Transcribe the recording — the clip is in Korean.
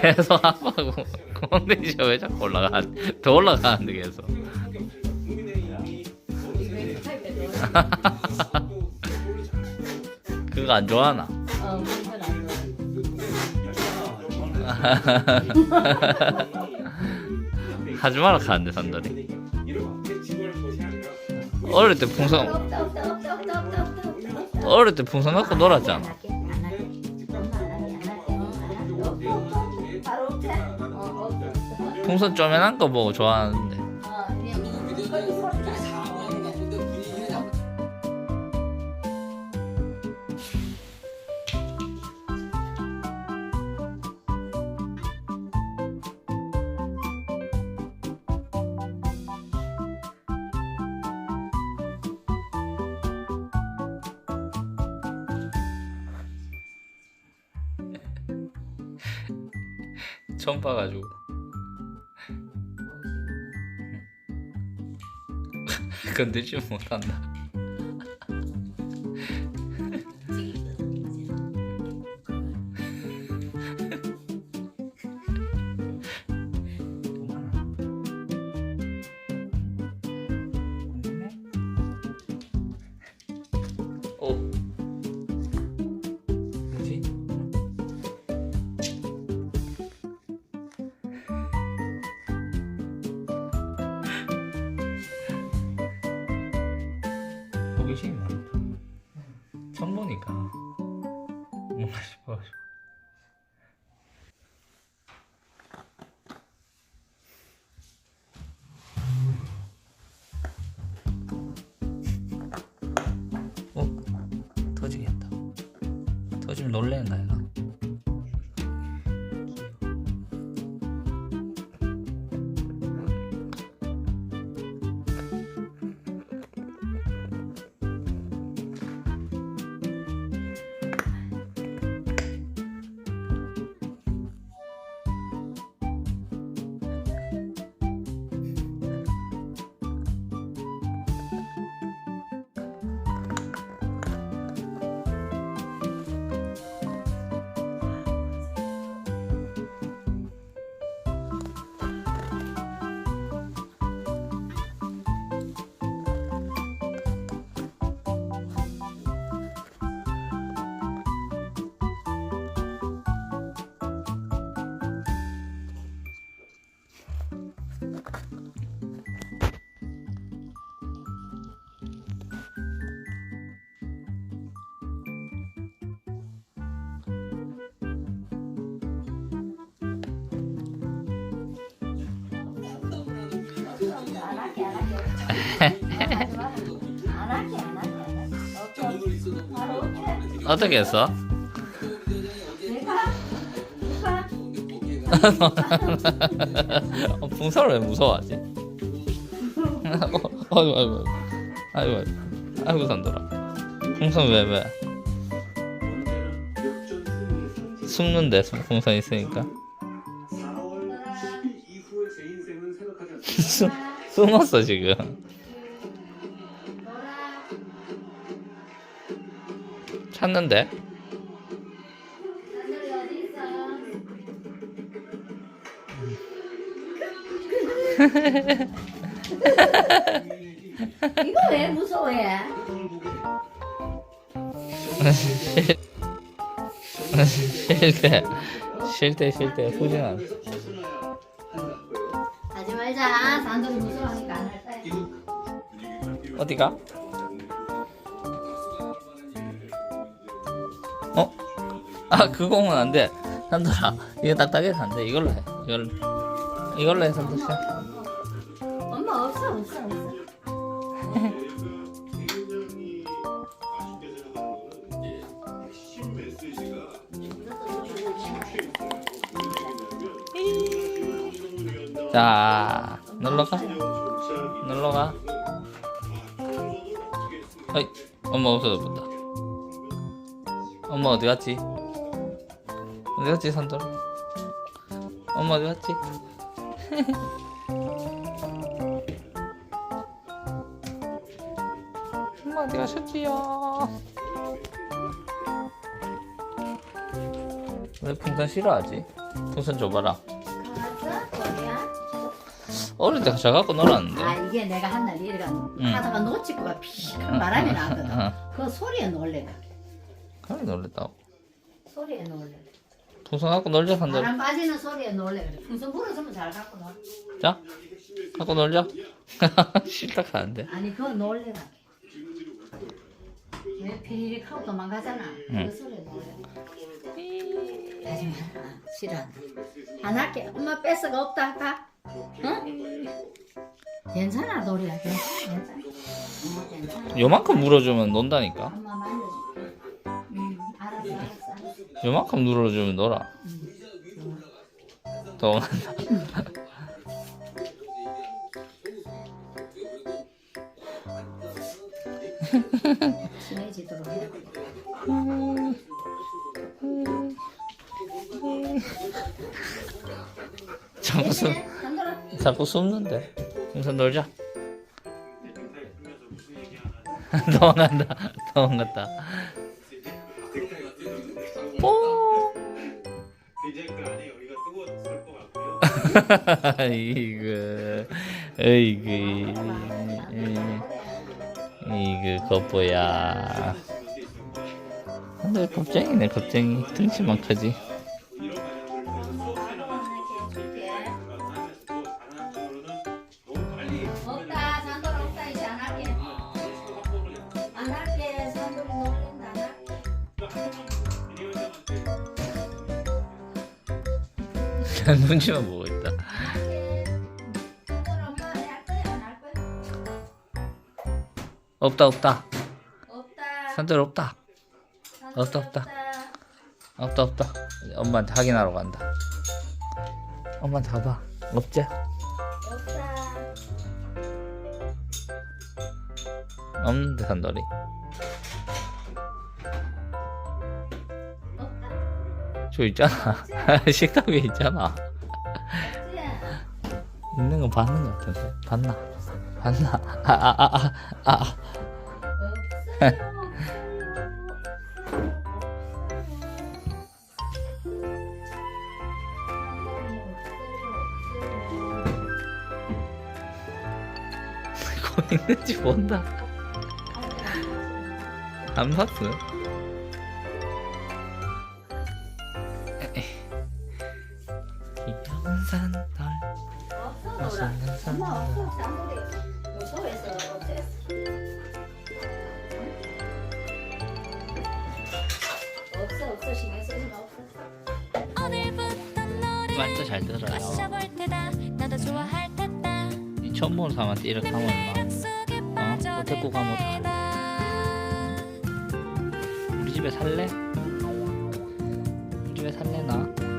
계속 아파고 컨디션 왜 자꾸 올라가? 더 올라가는데 계속. 그거 안 좋아하나? 하지 마라 가는데 산다리. 어릴 때 풍선. 어릴 때 풍선 갖고 놀았잖아. 풍선 쪼매난 거 보고 좋아하는데. 나. 처음 봐가지고. 건들지 못한다. 오. 호기심이 많다. 처음 보니까 뭔가 싶어가지고. 어? 터지겠다. 터지면 놀래는 나이 할게, 안 할게. 안 할게, 안 할게? 어떻게 했어? 풍선을 왜 무서워하지? 어, 아이고 아이고 아이고 아이고 산더라 풍선 왜 왜? 숨는데 풍선 있으니까 숨, 숨었어 지금 찾는데? 이거 왜 무서워해? 쉴때 쉴때 쉴때 후진한 하지 말자. 산돌 어디가? 어? 아 그거는 안돼 산들아 이거 딱딱해서 안 돼 이걸로 해 이걸로 이걸로 해 산들아 엄마 없어, 없어, 없어. 자 놀러가 놀러가 어이 엄마 없어져 본다. 엄마 어디 갔지? 어디 갔지 산돌? 엄마 어디 갔지? 엄마 어디 가셨지요? 왜 풍선 싫어하지? 풍선 줘봐라. 어릴 때 가져갖고 놀았는데. 아 이게 내가 한날 이래가 하다가 놓치고가 피큰 바람이 나거든. 응. 그 소리에 놀래가. 그래 놀랬다고. 소리에 놀래. 풍선 갖고 놀자 산들. 바람 빠지는 소리에 놀래 그래. 풍선 불어주면 잘 갖고 놀. 자, 갖고 놀자. 싫다 가는데. 아니 그거 놀래라. 왜 피리릭 하고 도망가잖아. 응. 그 소리에 놀래. 하지마. 아, 싫어한다. 안 할게. 엄마 뺏어가 없다 할까? 응? 괜찮아 놀이야. 괜찮아. 괜찮아. 어, 괜찮아. 요만큼 물어주면 논다니까. 엄마 만져줄게. 응. 알았어 알았어. 요만큼 눌러주면 놀아. 또 친해지도록 해. 자꾸 숨 한돌아. 자꾸 숨는데. 풍선 놀자. 도망간다. 도망갔다. 같고요. 이거, 이거, 이거 겉보야. 근데 겁쟁이네 겁쟁이 등치만 크지. 할게. 눈치만 보고 있다. 엄마? 없다 없다. 없다. 산들 없다. 없다, 없다. 없다 없다. 엄마한테 확인하러 간다. 엄마한테 가봐. 없지? 없다. 없는데 산돌이. 저 있잖아. 식탁 위에 있잖아. 있는 거 봤는 거 같은데. 봤나? 봤나? 아 아 아 아 아, 아, 아. 없어요. 거 있는지 본다. 안 봤어. 귀 말도 잘 들어요. 이 처음 보는 사람한테 이렇게 하면 막 어? 호텔 가면 빠져들다 우리 집에 살래? 우리 집에 살래 나?